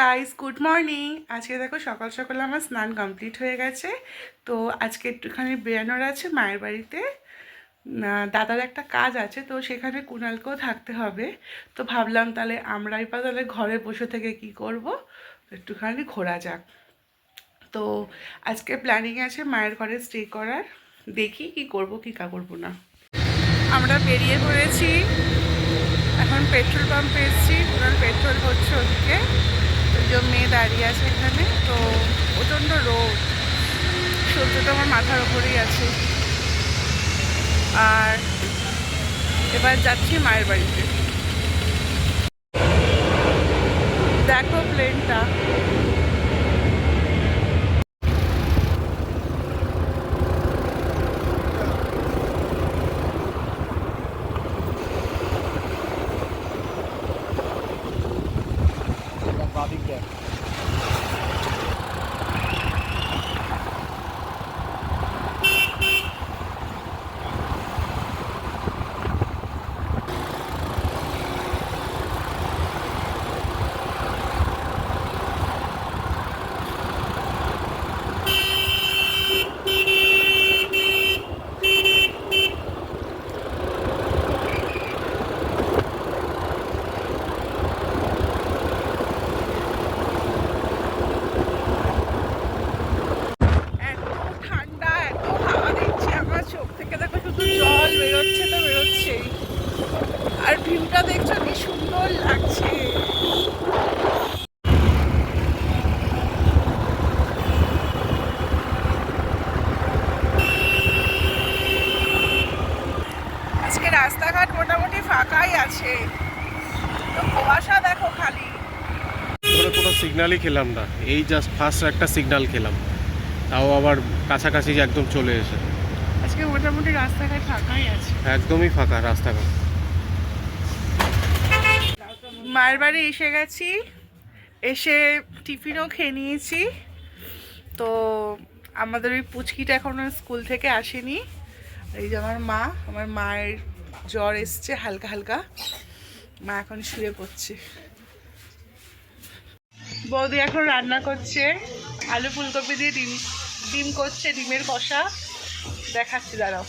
Guys good morning আজকে দেখো সকাল সকাল আমার স্নান কমপ্লিট হয়ে গেছে। তো আজকে একটুখানি বেরানোর আছে মায়ের বাড়িতে। দাদার একটা কাজ আছে, তো সেখানে কুণালকেও থাকতে হবে। তো ভাবলাম তাহলে আমরাই বা তাহলে ঘরে বসে থেকে কি করব? একটুখানি ঘোরা যাক। তো আজকে প্ল্যানিং আছে মায়ের ঘরে স্টে করার। দেখি কি করব, কি কা করব না। আমরা বেরিয়ে পড়েছি। এখন পেট্রোল পাম্পে এসেছি। পুরান পেট্রোল হচ্ছে ওদিকে। দুজন মেয়ে দাঁড়িয়ে আছে এখানে, তো প্রচণ্ড রোদ। সূর্যটা আমার মাথার ওপরেই আছে। আর এবার যাচ্ছি মায়ের বাড়িতে। দেখো প্লেনটা এত ঠান্ডা এত হাওয়া দিচ্ছে আমার চোখ থেকে দেখো শুধু জল বেরোচ্ছে তো বেরোচ্ছেই আর ভিউটা দেখছ কি সুন্দর লাগছে আজকে রাস্তাঘাট মোটামুটি ফাঁকাই আছে তো কুয়াশা দেখো খালি সিগন্যালই খেলাম না। এই জাস্ট ফার্স্ট একটা সিগনাল খেলাম। তাও আবার কাছাকাছি একদম চলে এসে। আজকে মোটামুটি রাস্তাঘাট ফাঁকাই আছে। একদমই ফাঁকা রাস্তাঘাট। মায়ের বাড়ি এসে গেছি। এসে টিফিনও খেয়ে নিয়েছি। তো আমাদের ওই পুচকিটা এখনও স্কুল থেকে আসেনি। এই যে আমার মা আমার মায়ের জ্বর এসছে হালকা হালকা। মা এখন শুয়ে পড়ছে। বৌদি এখন রান্না করছে। আলু ফুলকপি দিয়ে ডিম ডিম করছে, ডিমের কষা। দেখাচ্ছি, দাঁড়াও।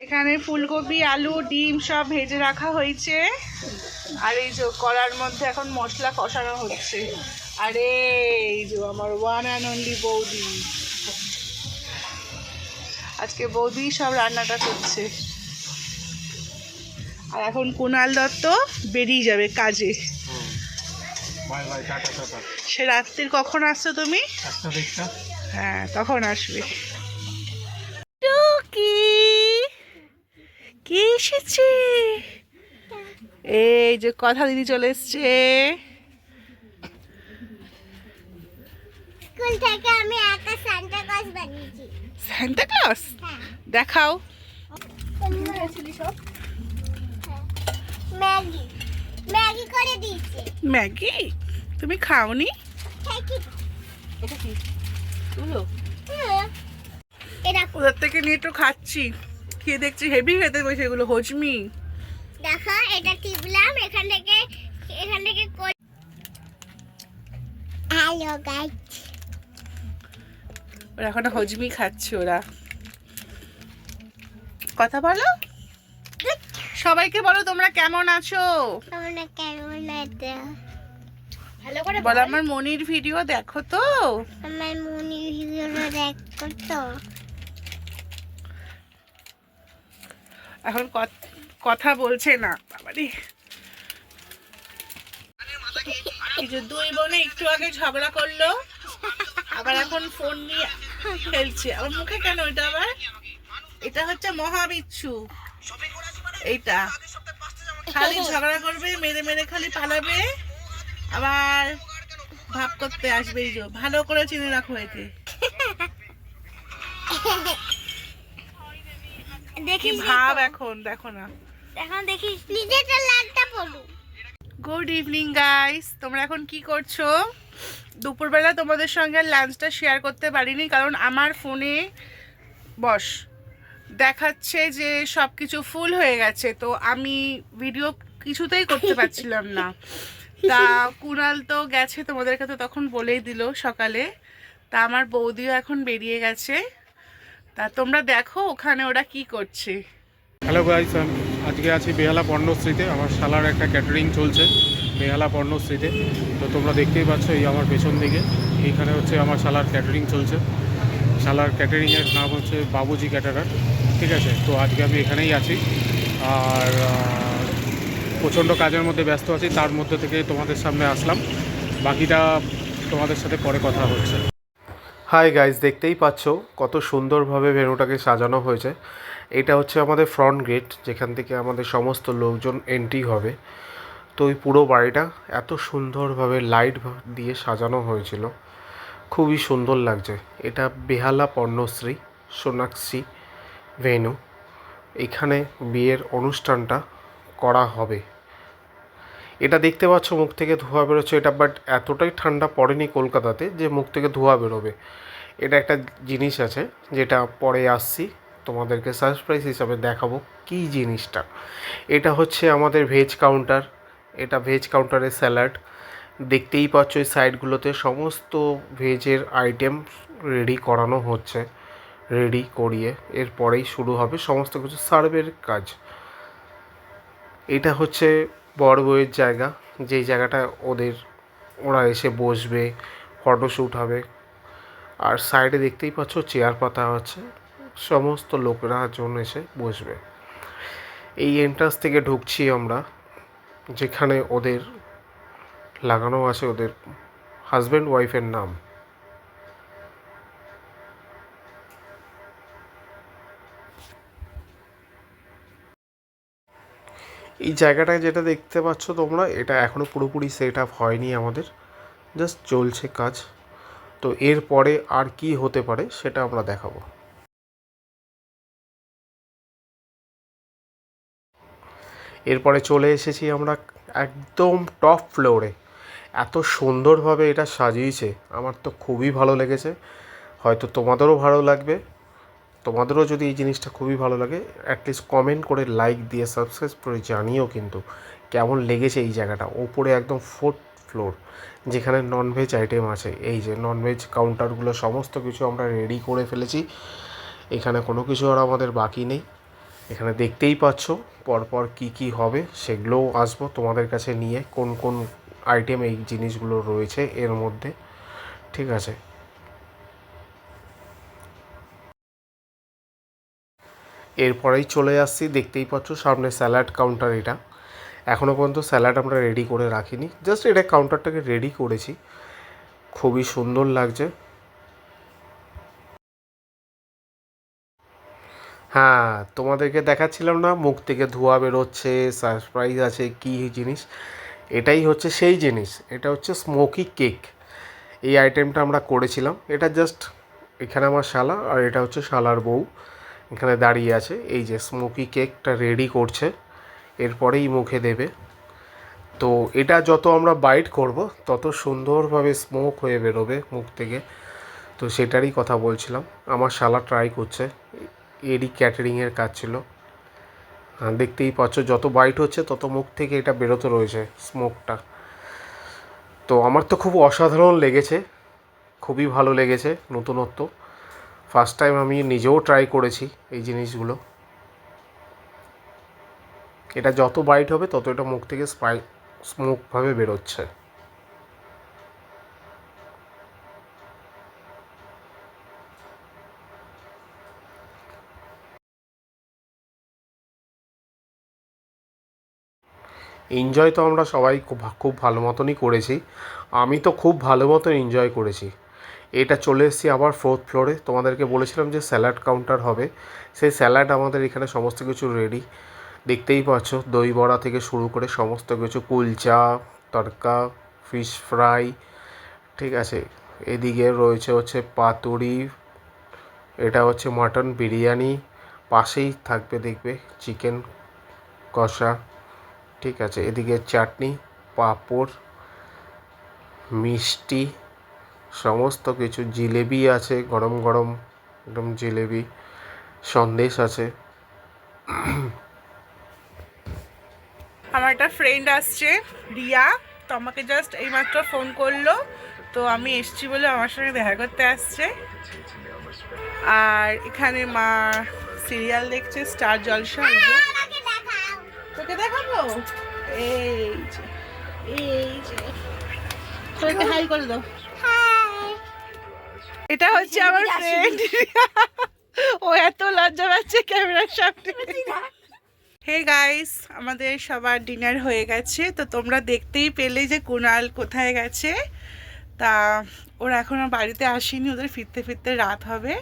এখানে ফুলকপি, আলু, ডিম সব ভেজে রাখা হয়েছে। আর এই যে কড়ার মধ্যে এখন মশলা কষানো হচ্ছে। আরে, এই যে আমার ওয়ান অ্যান্ড অনলি বৌদি। আজকে বৌদি সব রান্নাটা করছে। আর এখন কুণাল দত্ত বেরিয়ে যাবে কাজে। সে রাত্রির কখন আসছো তুমি? হ্যাঁ তখন আসবে। টুকি কি এসেছে? এই যে কথা দিদি চলে এসছে। স্কুল থেকে আমি একটা সান্টা ক্লজ বানিয়েছি। সান্তা ক্লস হ্যাঁ। দেখাও। ম্যাগি। ম্যাগি করে দিয়েছে। ম্যাগি? তুমি খাওনি? হ্যাঁ এটা কি? তুলো। হ্যাঁ। ওদের থেকে নিয়ে একটু খাচ্ছি। খেয়ে দেখছি হেভি খেতে বসে এগুলো হজমি। দেখো এটা টিপলাম এখান থেকে এখান থেকে হ্যালো গাইস ওরা এখন হজমি খাচ্ছে ওরা। কথা বলো। সবাইকে বলো তোমরা কেমন আছো? তোমরা কেমন আছো? ভালো করে বলো আমার মনির ভিডিও দেখো তো। আমার মনি ভিডিওটা দেখো তো। এখন কথা বলছে না বাবারে। এই যে দুই বোনে একটু আগে ঝগড়া করল আবার এখন ফোন নিয়ে খেলছে। আমার মুখে কেন এটা আবার? এটা হচ্ছে মহাবিচ্ছু। এইটা। খালি ঝগড়া করবে মেরে মেরে খালি পালাবে আবার ভাব করতে আসবে এই ভালো করে চিনে রাখো একে। কি দেখিস ভাব এখন দেখো না। এখন দেখিস নিজেটা লালটা পড়ু গুড ইভিনিং গাইস তোমরা এখন কি করছ? দুপুরবেলা তোমাদের সঙ্গে লাঞ্চটা শেয়ার করতে পারিনি কারণ আমার ফোনে বস। দেখাচ্ছে যে সব কিছু ফুল হয়ে গেছে। তো আমি ভিডিও কিছুতেই করতে পারছিলাম না। তা কুনাল তো গেছে তোমাদেরকে তো তখন বলেই দিল সকালে। তা আমার বৌদিও এখন বেরিয়ে গেছে। তা তোমরা দেখো ওখানে ওরা কি করছে। হ্যালো গাইস আজকে আছি বেহালা পর্ণশ্রীতে। আমার শালার একটা ক্যাটারিং চলছে বেহালা পর্ণশ্রীতে। তো তোমরা দেখতেই পাচ্ছ এই আমার পেছন দিকে। এইখানে হচ্ছে আমার শালার ক্যাটারিং চলছে। শালার ক্যাটারিংয়ের নাম হচ্ছে বাবুজি ক্যাটারার ঠিক আছে? তো আজকে আমি এখানেই আছি। আর প্রচণ্ড কাজের মধ্যে ব্যস্ত আছি, তার মধ্যে থেকে তোমাদের সামনে আসলাম। বাকিটা তোমাদের সাথে পরে কথা হচ্ছে। হাই গাইজ দেখতেই পাচ্ছ কত সুন্দরভাবে ভেনুটাকে সাজানো হয়েছে। এটা হচ্ছে আমাদের ফ্রন্ট গেট যেখান থেকে আমাদের সমস্ত লোকজন এন্ট্রি হবে। তো ওই পুরো বাড়িটা এত সুন্দরভাবে লাইট দিয়ে সাজানো হয়েছিল। খুবই সুন্দর লাগছে। এটা বেহালা পর্ণশ্রী, সোনাক্ষী ভেনু। এখানে বিয়ের অনুষ্ঠানটা করা হবে। এটা দেখতে পাচ্ছ মুখ থেকে ধোঁয়া বেরোচ্ছে। এটা বাট এতটাই ঠান্ডা পড়েনি কলকাতাতে যে মুখ থেকে ধোঁয়া বেরোবে। এটা একটা জিনিস আছে যেটা পরে আসছি, তোমাদেরকে সারপ্রাইজ হিসাবে দেখাবো কী জিনিসটা। এটা হচ্ছে আমাদের ভেজ কাউন্টার এটা ভেজ কাউন্টারের স্যালাড দেখতেই পাচ্ছ এই সাইডগুলোতে সমস্ত ভেজের আইটেম রেডি করানো হচ্ছে রেডি করিয়ে এরপরেই শুরু হবে সমস্ত কিছু সার্ভের কাজ। এটা হচ্ছে বড় বউয়ের জায়গা, যেই জায়গাটা ওদের, ওরা এসে বসবে ফটোশ্যুট হবে। আর সাইডে দেখতেই পাচ্ছ চেয়ার পাতা আছে, সমস্ত লোকেরা জন এসে বসবে। এই এন্ট্রান্স থেকে ঢুকছি আমরা, যেখানে ওদের লাগানো আছে ওদের হাজব্যান্ড ওয়াইফের নাম। এই জায়গাটায় যেটা দেখতে পাচ্ছ তোমরা, এটা এখনও পুরোপুরি সেট আপ হয়নি আমাদের। জাস্ট চলছে কাজ। তো এরপরে আর কি হতে পারে সেটা আমরা দেখাবো। এরপরে চলে এসেছি আমরা একদম টপ ফ্লোরে এত সুন্দরভাবে এটা সাজিয়েছে, আমার তো খুবই ভালো লেগেছে। হয়তো তোমাদেরও ভালো লাগবে। তোমাদেরও যদি এই জিনিসটা খুবই ভালো লাগে অ্যাটলিস্ট কমেন্ট করে লাইক দিয়ে সাবস্ক্রাইব করে জানিও কিন্তু কেমন লেগেছে এই জায়গাটা। ওপরে একদম ফোর্থ ফ্লোর যেখানে ননভেজ আইটেম আছে। এই যে ননভেজ কাউন্টারগুলো সমস্ত কিছু আমরা রেডি করে ফেলেছি। এখানে কোনো কিছু আর আমাদের বাকি নেই। এখানে দেখতেই পাচ্ছ পরপর কি কি হবে, সেগুলোও আসব তোমাদের কাছে নিয়ে, কোন কোন আইটেম এই জিনিসগুলো রয়েছে এর মধ্যে। ঠিক আছে। এরপরেই চলে আসছি, দেখতেই পাচ্ছ সামনে স্যালাড কাউন্টার এটা। এখনও পর্যন্ত স্যালাড আমরা রেডি করে রাখিনি, জাস্ট এটা কাউন্টারটাকে রেডি করেছি। খুবই সুন্দর লাগছে। হ্যাঁ তোমাদেরকে দেখাচ্ছিলাম না, মুখ থেকে ধোঁয়া বেরোচ্ছে সারপ্রাইজ আছে, কী জিনিস। এটাই হচ্ছে সেই জিনিস, এটা হচ্ছে স্মোকি কেক এই আইটেমটা আমরা করেছিলাম, এটা জাস্ট এখানে আমার শালা আর এটা হচ্ছে শালার বউ, এখানে দাঁড়িয়ে আছে, এই যে স্মোকি কেকটা রেডি করছে, এরপরেই মুখে দেবে। তো এটা যত আমরা বাইট করব, তত সুন্দরভাবে স্মোক হয়ে বেরোবে মুখ থেকে। তো সেটারই কথা বলছিলাম, আমার শালা ট্রাই করছে, এরই ক্যাটারিংয়ের কাজ ছিল। দেখতেই পাচ্ছ, যত বাইট হচ্ছে, তত মুখ থেকে এটা বেরোতে রয়েছে স্মোকটা তো আমার তো খুব অসাধারণ লেগেছে, খুবই ভালো লেগেছে নতুনত্ব। ফার্স্ট টাইম আমি নিজেও ট্রাই করেছি এই জিনিসগুলো। এটা যত বাইট হবে, তত এটা মুখ থেকে স্পাই স্মোকভাবে বেরোচ্ছে। এনজয় তো আমরা সবাই খুব খুব ভালো মতনই করেছি। আমি তো খুব ভালো মতন এনজয় করেছি। এটা চলে এসেছি আবার ফোর্থ ফ্লোরে তোমাদেরকে বলেছিলাম যে স্যালাড কাউন্টার হবে। সেই স্যালাড আমাদের এখানে সমস্ত কিছু রেডি দেখতেই পাচ্ছ, দই বড়া থেকে শুরু করে সমস্ত কিছু, কুলচা, তড়কা ফিশ ফ্রাই ঠিক আছে। এদিকে রয়েছে হচ্ছে পাতুরি, এটা হচ্ছে মাটন বিরিয়ানি, পাশেই থাকবে দেখবে চিকেন কষা। ঠিক আছে, এদিকে চাটনি, পাঁপড়, মিষ্টি, সমস্ত কিছু, জিলেবি আছে, গরম গরম একদম জিলেবি সন্দেশ আছে। আমার একটা ফ্রেন্ড আসছে, রিয়া, তো আমাকে জাস্ট এইমাত্র ফোন করল, তো আমি এসছি বলে আমার সঙ্গে দেখা করতে আসছে। আর এখানে মা সিরিয়াল দেখছে স্টার জলসা এই যে এই যে। তোকে হাই করে দাও। এটা হচ্ছে আমার ফ্রেন্ড ও এত লজ্জা পাচ্ছে ক্যামেরার সামনে। হে গাইস আমাদের সবার ডিনার হয়ে গেছে। তো তোমরা দেখতেই পেলে যে কুনাল কোথায় গেছে। তা ওরা এখনও বাড়িতে আসেনি ওদের ফিরতে ফিরতে রাত হবে।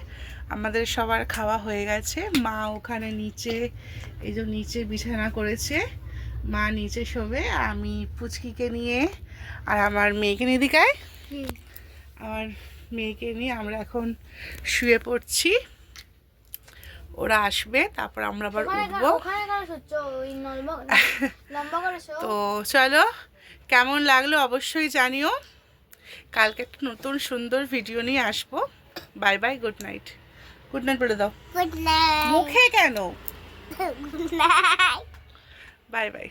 আমাদের সবার খাওয়া হয়ে গেছে। মা ওখানে নিচে এই যে নিচে বিছানা করেছে। মা নিচে শোবে আমি পুচকিকে নিয়ে আর আমার মেয়েকে নিয়ে দিকায় আমার মেয়েকে নিয়ে আমরা এখন শুয়ে পড়ছি। ওরা আসবে তারপর আমরা আবার উঠবো। তো চলো কেমন লাগল অবশ্যই জানিও। কালকে একটা নতুন সুন্দর ভিডিও নিয়ে আসব। Bye bye good night good night বলে দাও। গুড নাইট মুখে কেন? Good night bye bye